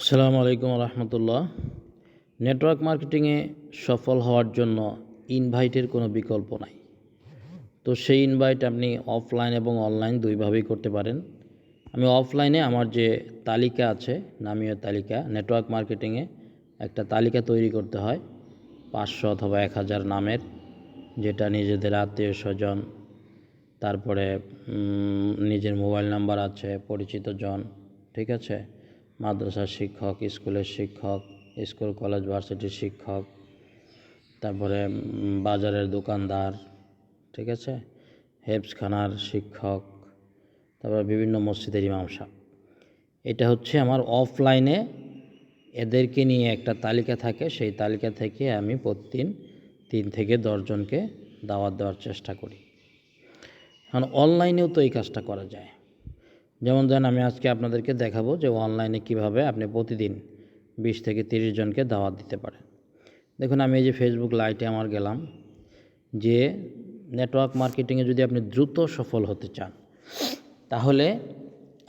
আসসালামু আলাইকুম রহমতুল্লাহ। নেটওয়ার্ক মার্কেটিংয়ে সফল হওয়ার জন্য ইনভাইটের কোনো বিকল্প নাই। তো সেই ইনভাইট আপনি অফলাইন এবং অনলাইন দুইভাবেই করতে পারেন। আমি অফলাইনে আমার যে তালিকা আছে, নামীয় তালিকা, নেটওয়ার্ক মার্কেটিংয়ে একটা তালিকা তৈরি করতে হয়, পাঁচশো অথবা এক হাজার নামের, যেটা নিজেদের আত্মীয় স্বজন, তারপরে নিজের মোবাইল নাম্বার আছে, পরিচিত জন, ঠিক আছে? মাদ্রাসার শিক্ষক, স্কুলের শিক্ষক, স্কুল, কলেজ, ভার্সিটির শিক্ষক, তারপরে বাজারের দোকানদার, ঠিক আছে? হেফসখানার শিক্ষক, তারপরে বিভিন্ন মসজিদের ইমাম সাহেব। এটা হচ্ছে আমার অফলাইনে এদেরকে নিয়ে একটা তালিকা থাকে। সেই তালিকা থেকে আমি প্রতিদিন তিন থেকে দশজনকে দাওয়াত দেওয়ার চেষ্টা করি। এখন অনলাইনেও তো এই কাজটা করা যায়। যেমন ধরেন আমি আজকে আপনাদেরকে দেখাবো যে অনলাইনে কীভাবে আপনি প্রতিদিন বিশ থেকে তিরিশ জনকে দাওয়াত দিতে পারেন। দেখুন, আমি এই যে ফেসবুক লাইটে আমার গেলাম যে নেটওয়ার্ক মার্কেটিংয়ে যদি আপনি দ্রুত সফল হতে চান, তাহলে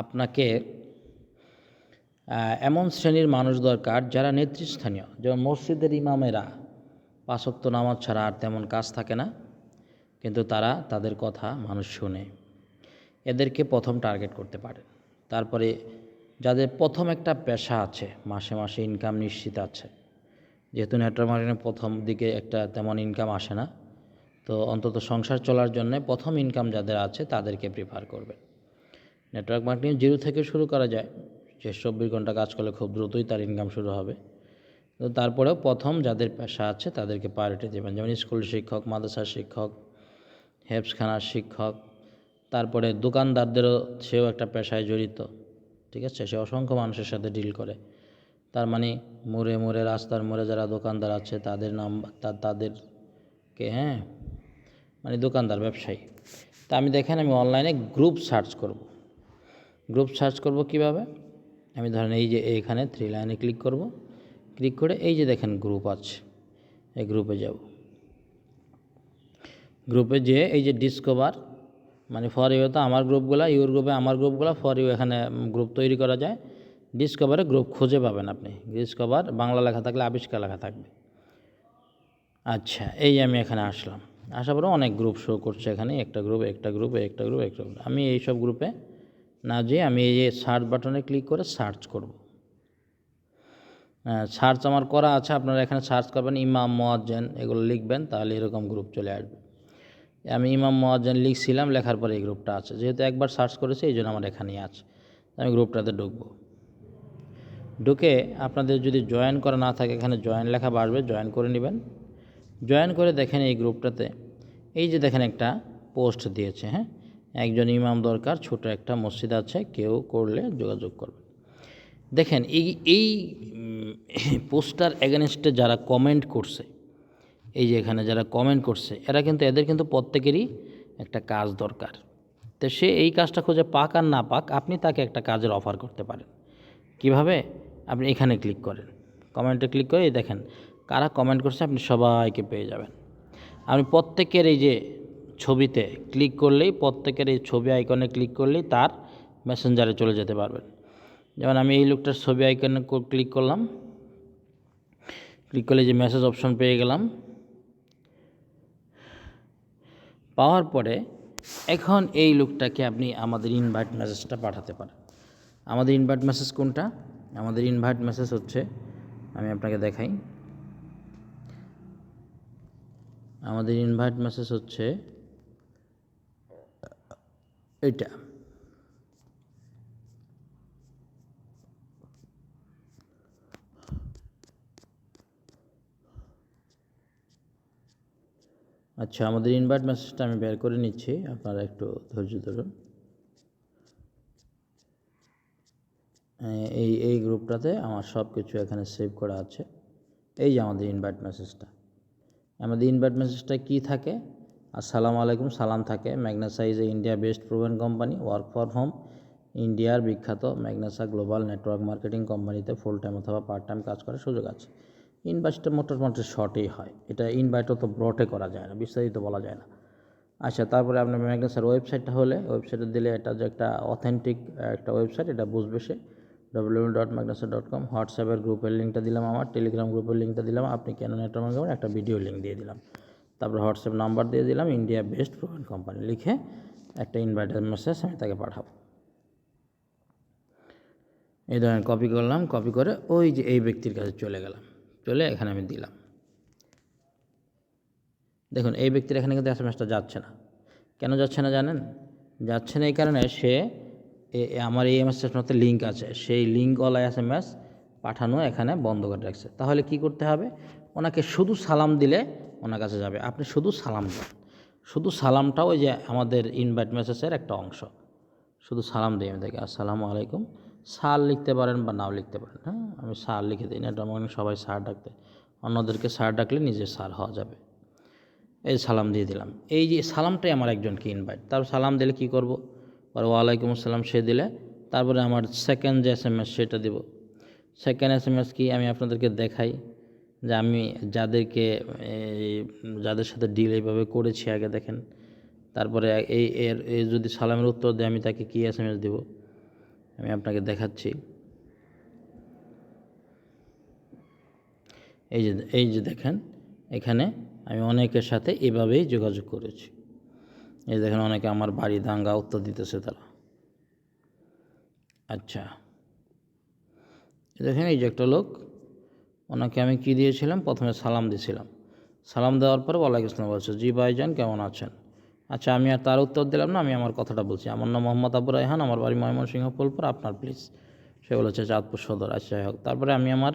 আপনাকে এমন শ্রেণির মানুষ দরকার যারা নেতৃস্থানীয়। যেমন মসজিদের ইমামেরা, পাঁচক্ত নামাজ ছাড়া আর তেমন কাজ থাকে না, কিন্তু তারা তাদের কথা মানুষ শুনে। এদেরকে প্রথম টার্গেট করতে পারে তারপরে যাদের প্রথম একটা পেশা আছে, মাসে মাসে ইনকাম নিশ্চিত আছে। যেহেতু নেটওয়ার্ক মার্কেটিং প্রথম দিকে একটা তেমন ইনকাম আসে না, তো অন্তত সংসার চলার জন্য প্রথম ইনকাম যাদের আছে, তাদেরকে প্রিফার করবে নেটওয়ার্ক মার্কেটিং জিরো থেকে শুরু করা যায়। যে চব্বিশ ঘণ্টা কাজ করলে খুব দ্রুতই তার ইনকাম শুরু হবে। তো তারপরেও প্রথম যাদের পেশা আছে, তাদেরকে প্রায়োরিটি দেবেন। যেমন স্কুল শিক্ষক, মাদ্রাসার শিক্ষক হেফসখানার শিক্ষক তারপরে দোকানদারদেরও সেও একটা পেশায় জড়িত, ঠিক আছে? সে অসংখ্য মানুষের সাথে ডিল করে। তার মানে মোড়ে মোড়ে, রাস্তার মোড়ে যারা দোকানদার আছে, তাদের নাম তাদেরকে হ্যাঁ? মানে দোকানদার, ব্যবসায়ী। তা আমি দেখেন, আমি অনলাইনে গ্রুপ সার্চ করব। গ্রুপ সার্চ করব কীভাবে? আমি ধরেন এই যে এইখানে থ্রি লাইনে ক্লিক করব। ক্লিক করে এই যে দেখেন গ্রুপ আছে। এই গ্রুপে যাব। গ্রুপে যে এই যে ডিসকভার মানে ফর ইউ তো আমার গ্রুপগুলো ইউর গ্রুপে আমার গ্রুপগুলো ফর ইউ এখানে গ্রুপ তৈরি করা যায়। ডিসকভারে গ্রুপ খুঁজে পাবেন আপনি। ডিসকভার বাংলা লেখা থাকলে আবিষ্কার লেখা থাকবে। আচ্ছা এই আমি এখানে আসলাম। আসার পরে অনেক গ্রুপ শো করছে এখানে, একটা গ্রুপ একটা গ্রুপ একটা গ্রুপ একটা গ্রুপ আমি এই সব গ্রুপে না যেয়ে আমি এই যে সার্চ বাটনে ক্লিক করে সার্চ করব। সার্চ আমার করা আছে, আপনারা এখানে সার্চ করবেন, ইমাম, মোয়াজ্জেন, এগুলো লিখবেন, তাহলে এরকম গ্রুপ চলে আসবে। আমি ইমাম মোয়াজ্জেন লিখছিলাম, লেখার পরে এই গ্রুপটা আছে। যেহেতু একবার সার্চ করেছে, এই জন্য আমার এখানেই আছে। আমি গ্রুপটাতে ঢুকবো। ঢুকে আপনাদের যদি জয়েন করা না থাকে, এখানে জয়েন লেখা বাড়বে, জয়েন করে নেবেন। জয়েন করে দেখেন এই গ্রুপটাতে, এই যে দেখেন একটা পোস্ট দিয়েছে হ্যাঁ? একজন ইমাম দরকার, ছোট একটা মসজিদ আছে, কেউ করলে যোগাযোগ করবে দেখেন এই এই পোস্টার এগেনস্টে যারা কমেন্ট করছে এই যে এখানে যারা কমেন্ট করছে, এরা কিন্তু এদের কিন্তু প্রত্যেকেরই একটা কাজ দরকার। তো সে এই কাজটা খুঁজে পাক আর না পাক, আপনি তাকে একটা কাজের অফার করতে পারেন। কীভাবে? আপনি এখানে ক্লিক করেন। কমেন্টে ক্লিক করে দেখেন কারা কমেন্ট করছে, আপনি সবাইকে পেয়ে যাবেন। আপনি প্রত্যেকের এই যে ছবিতে ক্লিক করলেই, প্রত্যেকের এই ছবি আইকনে ক্লিক করলেই তার মেসেঞ্জারে চলে যেতে পারবেন। যেমন আমি এই লোকটার ছবি আইকনে ক্লিক করলাম। ক্লিক করলে যে মেসেজ অপশন পেয়ে গেলাম। পাওয়ার পরে এখন এই লোকটাকে আপনি আমাদের ইনভাইট মেসেজটা পাঠাতে পারেন। আমাদের ইনভাইট মেসেজ কোনটা? আমাদের ইনভাইট মেসেজ হচ্ছে, আমি আপনাকে দেখাই। আমাদের ইনভাইট মেসেজ হচ্ছে, এটা। আচ্ছা আমাদের ইনভাইট মেসেজটা আমি বের করে নিচ্ছি। আপনারা একটু ধৈর্য ধরুন। এই এই গ্রুপটাতে আমার সব কিছু এখানে সেভ করা আছে। এই যে আমাদের ইনভাইট মেসেজটা আমাদের ইনভাইট মেসেজটা কি থাকে? আসসালামু আলাইকুম, সালাম থাকে। Magnasa is a India best proven company work for home ইন্ডিয়ার বিখ্যাত। ম্যাগনাসা গ্লোবাল নেটওয়ার্ক মার্কেটিং কোম্পানিতে ফুল টাইম অথবা পার্ট টাইম কাজ করার সুযোগ আছে। ইনভাইটটা মোটামুটি শর্টেই হয়। এটা ইনভাইটও তো ব্রটে করা যায় না, বিস্তারিত বলা যায় না। আচ্ছা তারপরে আপনার ম্যাগনাসার ওয়েবসাইটটা হলে, ওয়েবসাইটে দিলে এটা যে একটা অথেন্টিক একটা ওয়েবসাইট, এটা বুঝবে সে। W dot Magnasa dot com হোয়াটসঅ্যাপের গ্রুপের লিঙ্কটা দিলাম আমার টেলিগ্রাম গ্রুপের লিঙ্কটা দিলাম, আপনি কেন নেটওয়ার্ক একটা ভিডিও লিঙ্ক দিয়ে দিলাম। তারপরে হোয়াটসঅ্যাপ নাম্বার দিয়ে দিলাম ইন্ডিয়া বেস্ট প্রোভেন্ট কোম্পানি লিখে একটা ইনভাইটার মেসেজ আমি তাকে পাঠাবো। এই ধরনের কপি করলাম কপি করে ওই যে এই ব্যক্তির কাছে চলে গেলাম। চলে এখানে আমি দিলাম। দেখুন, এই ব্যক্তির এখানে কিন্তু এস এম এসটা যাচ্ছে না। কেন যাচ্ছে না জানেন? যাচ্ছে না এই কারণে সে আমার এই এম এস মধ্যে লিঙ্ক আছে। সেই লিঙ্কওয়ালা এস এম এস পাঠানো এখানে বন্ধ করে রাখছে। তাহলে কি করতে হবে? ওনাকে শুধু সালাম দিলে ওনার কাছে যাবে। আপনি শুধু সালাম দেন। শুধু সালামটাও ওই যে আমাদের ইনভাইট মেসেজের একটা অংশ। শুধু সালাম দিই আমি দেখি আসসালামু আলাইকুম। সার লিখতে পারেন বা নাও লিখতে পারেন। হ্যাঁ আমি সার লিখে দিই না, এটা সবাই সার ডাকতে। অন্যদেরকে সার ডাকলে নিজে সার হওয়া যাবে। এই সালাম দিয়ে দিলাম। এই যে সালামটাই আমার একজনকে ইনভাইট তারপর সালাম দিলে কি করব? পরে ওয়ালাইকুম আসসালাম। সে দিলে। তারপরে আমার সেকেন্ড যে এস এম এস সেটা দেব। সেকেন্ড এস এম এস কি আমি আপনাদেরকে দেখাই যে আমি যাদেরকে যাদের সাথে ডিল এইভাবে করেছি, আগে দেখেন। তারপরে এই, এর যদি সালামের উত্তর দেয়, আমি তাকে কী এস এম এস দেবো? আমি আপনাকে দেখাচ্ছি। এই যে এই যে দেখেন, এখানে আমি অনেকের সাথে এভাবেই যোগাযোগ করেছি। এই দেখেন, অনেকে আমার বাড়ি দাঙ্গা উত্তর দিতেছে তারা। আচ্ছা। দেখেন, এই যে একটা লোক, ওনাকে আমি কি দিয়েছিলাম? প্রথমে সালাম দিয়েছিলাম সালাম দেওয়ার পরে ওয়ালাইকুম আসসালাম বলছে, জি ভাইজান, কেমন আছেন? আচ্ছা আমি আর তার উত্তর দিলাম না, আমি আমার কথাটা বলছি। আমার নাম মোহাম্মদ আবু রায়হান, আমার বাড়ি ময়মনসিংহ, ফুলপুর। আপনার প্লিজ সে বলেছে চাঁদপুর সদর। আচ্ছা হোক, তারপরে আমি আমার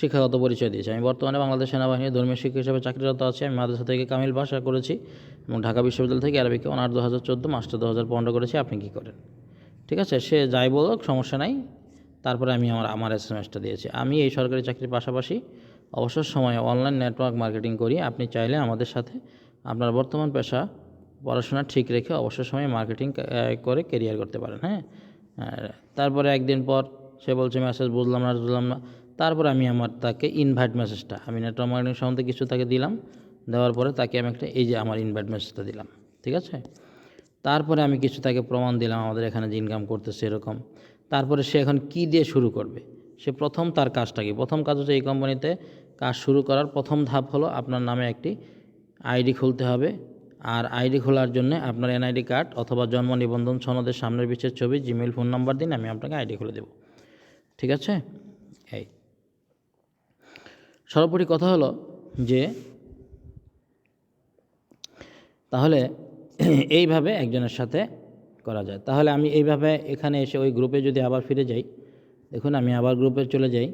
শিক্ষাগত পরিচয় দিয়েছি। আমি বর্তমানে বাংলাদেশ সেনাবাহিনীর ধর্মীয় শিক্ষক হিসেবে চাকরিরত আছি। আমি মাদ্রাসা থেকে কামিল ভাষা করেছি এবং ঢাকা বিশ্ববিদ্যালয় থেকে আরবিকে অনার দু হাজার চোদ্দ মাস্টার দু হাজার পনেরো করেছি। আপনি কী করেন? ঠিক আছে, সে যাই বলুক, সমস্যা নাই। তারপরে আমি আমার আমার এস এম এসটা দিয়েছি। আমি এই সরকারি চাকরির পাশাপাশি অবসর সময়ে অনলাইন নেটওয়ার্ক মার্কেটিং করি। আপনি চাইলে আমাদের সাথে আপনার বর্তমান পেশা পড়াশোনা ঠিক রেখে অবসর সময়ে মার্কেটিং করে কেরিয়ার করতে পারেন হ্যাঁ? তারপরে একদিন পর সে বলছে মেসেজ বুঝলাম না বুঝলাম না। তারপরে আমি আমার তাকে ইনভাইট মেসেজটা আমি নেটওয়ার্ক মার্কেটিং সম্বন্ধে কিছু তাকে দিলাম। দেওয়ার পরে তাকে আমি একটা, এই যে আমার ইনভাইট মেসেজটা দিলাম, ঠিক আছে? তারপরে আমি কিছু তাকে প্রমাণ দিলাম, আমাদের এখানে যে ইনকাম করতেছে এরকম। তারপরে সে এখন কি দিয়ে শুরু করবে? সে প্রথম তার কাজটা কি? প্রথম কাজ হচ্ছে এই কোম্পানিতে কাজ শুরু করার প্রথম ধাপ হলো আপনার নামে একটি আইডি খুলতে হবে। আর আইডি খোলার জন্য আপনার এনআইডি কার্ড অথবা জন্ম নিবন্ধন সনদের সামনের পিছের ছবি জিমেল ফোন নাম্বার দিন, আমি আপনাকে আইডি খুলে দেব। ঠিক আছে? এই। সর্বোপরি কথা হলো যে, তাহলে এইভাবে একজনের সাথে করা যায়। তাহলে আমি এইভাবে এখানে এসে ওই গ্রুপে যদি আবার ফিরে যাই, দেখুন আমি আবার গ্রুপে চলে যাই।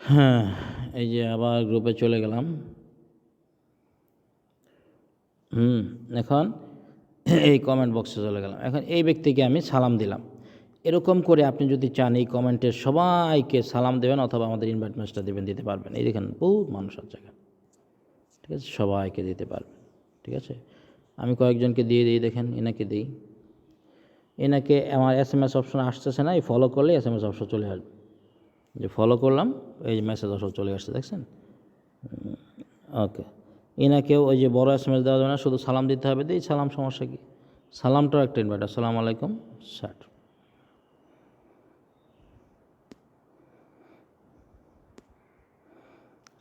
হ্যাঁ এই যে আবার গ্রুপে চলে গেলাম। হুম, এখন এই কমেন্ট বক্সে চলে গেলাম। এখন এই ব্যক্তিকে আমি সালাম দিলাম। এরকম করে আপনি যদি চান, এই কমেন্টের সবাইকে সালাম দেবেন অথবা আমাদের ইনভাইট মেসটা দেবেন, দিতে পারবেন। এই দেখেন, বহু মানুষ আছে এখানে ঠিক আছে? সবাইকে দিতে পারবেন। ঠিক আছে? আমি কয়েকজনকে দিয়ে দিই, দেখেন, এনাকে দিই। এনাকে আমার এস এম এস অপশন আসতেছে না, এই ফলো করলে এস এম এস অপশন চলে আসবে। যে ফলো করলাম, এই মেসেজ অপশন চলে আসছে, দেখছেন? ওকে এনাকেও ওই যে বড় এস এম এস দেওয়া যাবে না, শুধু সালাম দিতে হবে দিই সালাম সমস্যা কী? সালামটাও একটা ইনভাইট আসসালামু আলাইকুম ষাট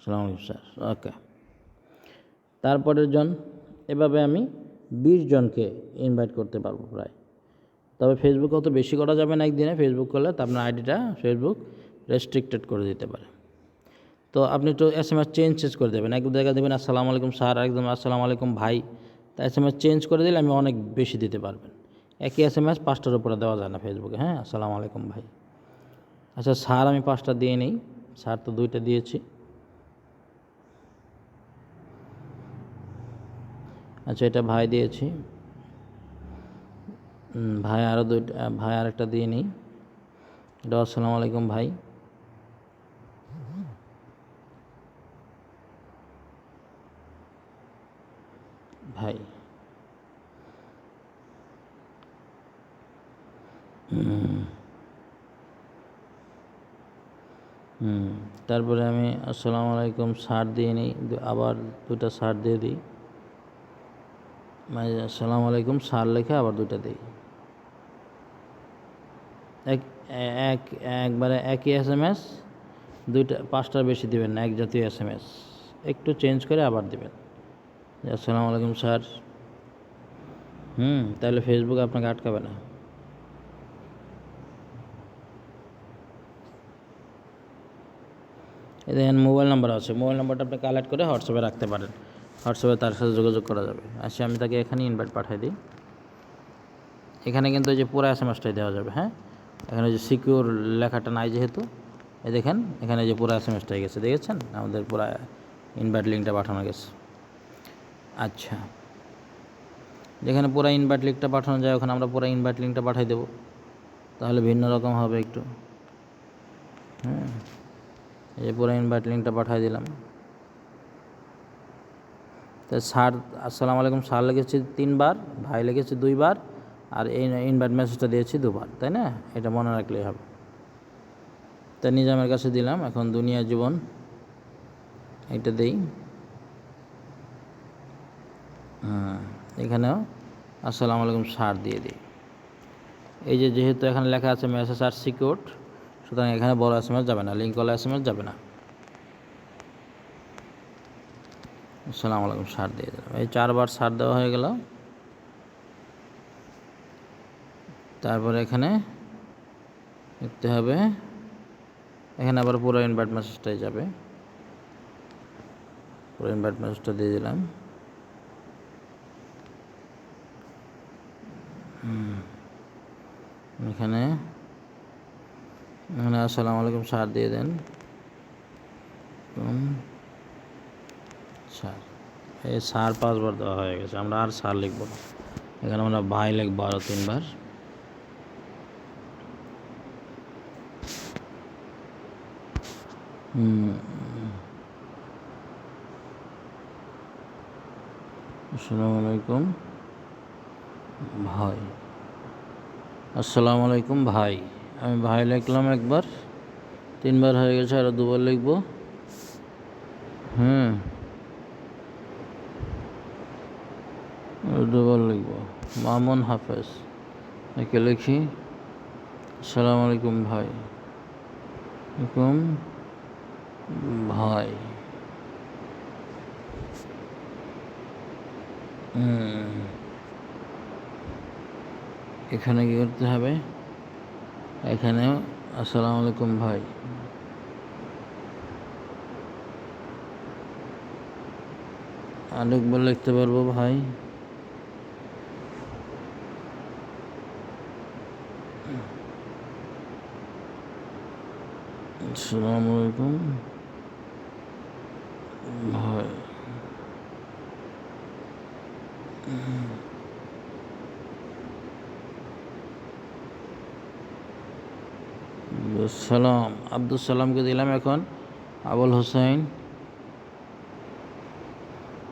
সালাম আলাইকুম, স্যার। ওকে। তারপরের জন, এভাবে আমি বিশ জনকে ইনভাইট করতে পারব প্রায়। তবে ফেসবুকে অত বেশি করা যাবে না একদিনে। ফেসবুক করলে তো আপনার আইডিটা ফেসবুক রেস্ট্রিক্টেড করে দিতে পারে। তো আপনি একটু S M S change change করে দেবেন। এক জায়গায় দেবেন, আসসালামু আলাইকুম স্যার। একদম, আসসালামু আলাইকুম ভাই। তা এস এম এস চেঞ্জ করে দিলে আমি অনেক বেশি দিতে পারবেন। একই এস এম এস পাঁচটার উপরে দেওয়া যায় না ফেসবুকে হ্যাঁ আসসালামু আলাইকুম ভাই। আচ্ছা স্যার, আমি পাঁচটা দিয়ে নিই। স্যার তো দুইটা দিয়েছি। আচ্ছা এটা ভাই দিয়েছি। ভাই আরও দুইটা, ভাই আরেকটা দিয়ে নিই। এটা, আসসালামু আলাইকুম ভাই। ভাই। তারপরে আমি আসসালামু আলাইকুম সার দিয়ে নিই আবার দুটা সার দিয়ে দিই। মানে আসসালামু আলাইকুম সার লেখে আবার দুটা দিই। এক এক, একবারে একই এস এম এস, দুইটা, পাঁচটার বেশি দিবেন না, এক জাতীয় এস এম এস। একটু চেঞ্জ করে আবার দিবেন। আসসালামু আলাইকুম স্যার। হুম, তাহলে ফেসবুক আপনাকে আটকাবে না। দেখেন, মোবাইল নাম্বার আছে। মোবাইল নাম্বারটা আপনি কালেক্ট করে হোয়াটসঅ্যাপে রাখতে পারেন। হোয়াটসঅ্যাপে তার সাথে যোগাযোগ করা যাবে। আচ্ছা আমি তাকে এখানে ইনভাইট পাঠিয়ে দিই। এখানে কিন্তু এই যে পুরো এস এম এসটাই দেওয়া যাবে হ্যাঁ? এখানে যে সিকিউর লেখাটা নাই যেহেতু। এ দেখেন, এখানে যে পুরো এস এম গেছে। দেখেছেন? আমাদের পুরো ইনভাইট লিঙ্কটা পাঠানো গেছে। আচ্ছা। যেখানে পুরো ইনভাইট লিঙ্কটা পাঠানো যায়, ওখানে আমরা পুরো ইনভাইট লিঙ্কটা পাঠিয়ে দেবো। তাহলে ভিন্ন রকম হবে একটু। হ্যাঁ এই যে পুরো ইনভাইট লিঙ্কটা পাঠিয়ে দিলাম। তো স্যার, আসসালামু আলাইকুম। স্যার লিখেছি তিনবার, ভাই লিখেছি দুইবার, আর এই ইনভাইট মেসেজটা দিয়েছি দুবার, তাই না? এটা মনে রাখলেই হবে। তা নিজামের কাছে দিলাম। এখন দুনিয়া জীবন, এটা দেই। এখানেও আসসালামু আলাইকুম সার দিয়ে দিই। এই যে যেহেতু এখানে লেখা আছে মেসেজ আর সিকিউর, সুতরাং এখানে বড় এস যাবে না, লিঙ্ক কলা এস যাবে না। আসসালামু আলাইকুম সার দিয়ে দিলাম। এই চারবার সার দেওয়া হয়ে গেল। তারপরে এখানে লিখতে হবে, এখানে আবার পুরো ইনভাইট মেসেজটাই যাবে। পুরো ইনভাইট মেসেজটা দিয়ে দিলাম। এখানে। এখানে আসসালামু আলাইকুম স্যার দিয়ে দেন। স্যার, এই স্যার পাঁচবার দেওয়া হয়ে গেছে, আমরা আর স্যার লিখব এখানে আমরা ভাই লিখব আরও তিনবার। আসসালামু আলাইকুম। ভাই। আসসালামু আলাইকুম ভাই। আমি ভাই লিখলাম একবার। তিনবার হয়ে গেছে আরও দুবার লিখব। হুম। দুবার লিখব। মামুন হাফেজ। একে লিখি। আসসালামু আলাইকুম ভাই। আলাইকুম ভাই। হুম। এখানে কি করতে হবে? এখানেও, আসসালামু আলাইকুম ভাই। আরেকবার লিখতে পারব ভাই। আসসালামু আলাইকুম। ভাই। সালাম আব্দুল সালামকে দিলাম এখন। আবুল হোসেন।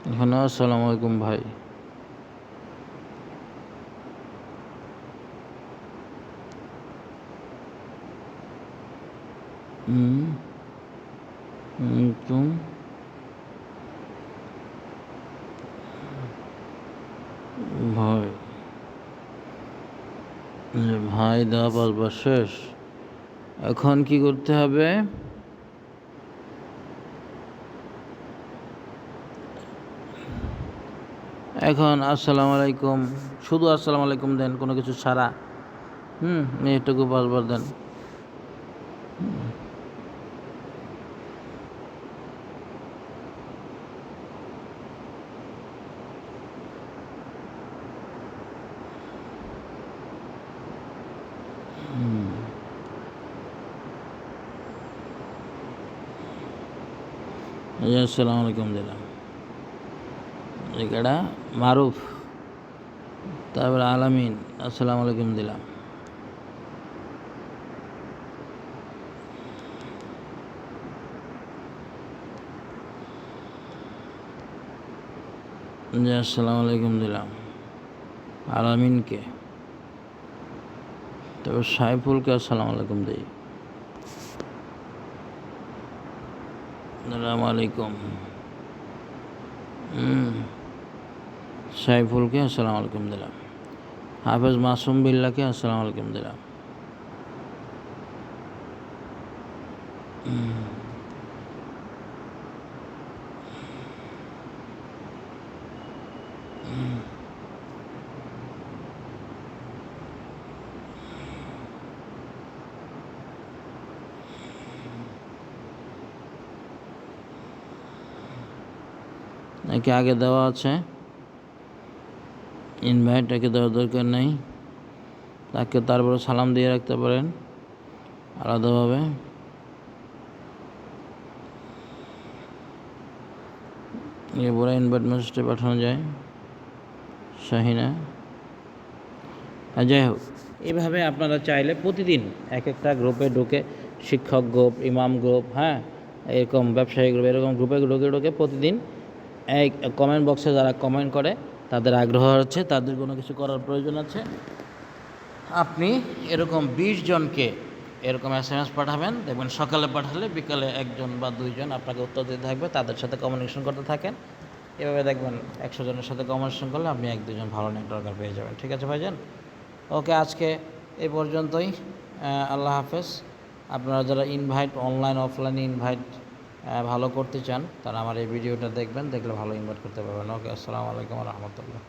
এখানে আসসালামু আলাইকুম ভাই। আলাইকুম। ভাই ভাই, দেওয়া পাঁচবার শেষ? এখন কি করতে হবে? এখন আসসালামু আলাইকুম। শুধু আসসালামু আলাইকুম দেন, কোনো কিছু ছাড়া। হুম এটুকু পাঁচবার দেন। এই যে আসসালামু আলাইকুম দিলাম ఇక్కడ মারুফ তারপরে আলামিন আসসালামু আলাইকুম দিলাম জি আসসালামু আলাইকুম দিলাম আলামিনকে তারপর সাইফুলকে আসসালামু আলাইকুম দিই আসসালামু আলাইকুম। সাইফুলকে আসসালামু আলাইকুম দিলাম। হাফেজ মাসুম বিল্লাকে আসসালামু আলাইকুম দিলাম। নাকি আগে দেওয়া আছে। ইনভাইট দেওয়ার দরকার নেই। তাকে তারপরে সালাম দিয়ে রাখতে পারেন আলাদাভাবে। এরপরে ইনভাইট মেসেজটা পাঠানো যায়। শাহিনা। যাই হোক, এভাবে আপনারা চাইলে প্রতিদিন এক একটা গ্রুপে ঢুকে শিক্ষক গ্রুপ, ইমাম গ্রুপ হ্যাঁ এরকম ব্যবসায়ী গ্রুপ, এরকম গ্রুপে ঢুকে ঢুকে প্রতিদিন এই কমেন্ট বক্সে যারা কমেন্ট করে, তাদের আগ্রহ হচ্ছে, তাদের কোনো কিছু করার প্রয়োজন আছে। আপনি এরকম বিশ জনকে এরকম এস এম এস পাঠাবেন, দেখবেন সকালে পাঠালে বিকালে একজন বা দুইজন আপনাকে উত্তর দিতে থাকবে, তাদের সাথে কমিউনিকেশন করতে থাকেন। এভাবে দেখবেন একশো জনের সাথে কমিউনিকেশন করলে আপনি এক, দুজন ভালো নেটওয়ার্কার পেয়ে যাবেন। ঠিক আছে ভাইজান? ওকে আজকে এই পর্যন্তই। আল্লাহ হাফেজ। আপনারা যারা ইনভাইট অনলাইন অফলাইন ইনভাইট ভালো করতে চান তারা আমার এই ভিডিওটা দেখবেন, দেখলে ভালো ইনভাইট করতে পারবেন। ওকে, আসসালামু আলাইকুম রহমতুল্লাহ।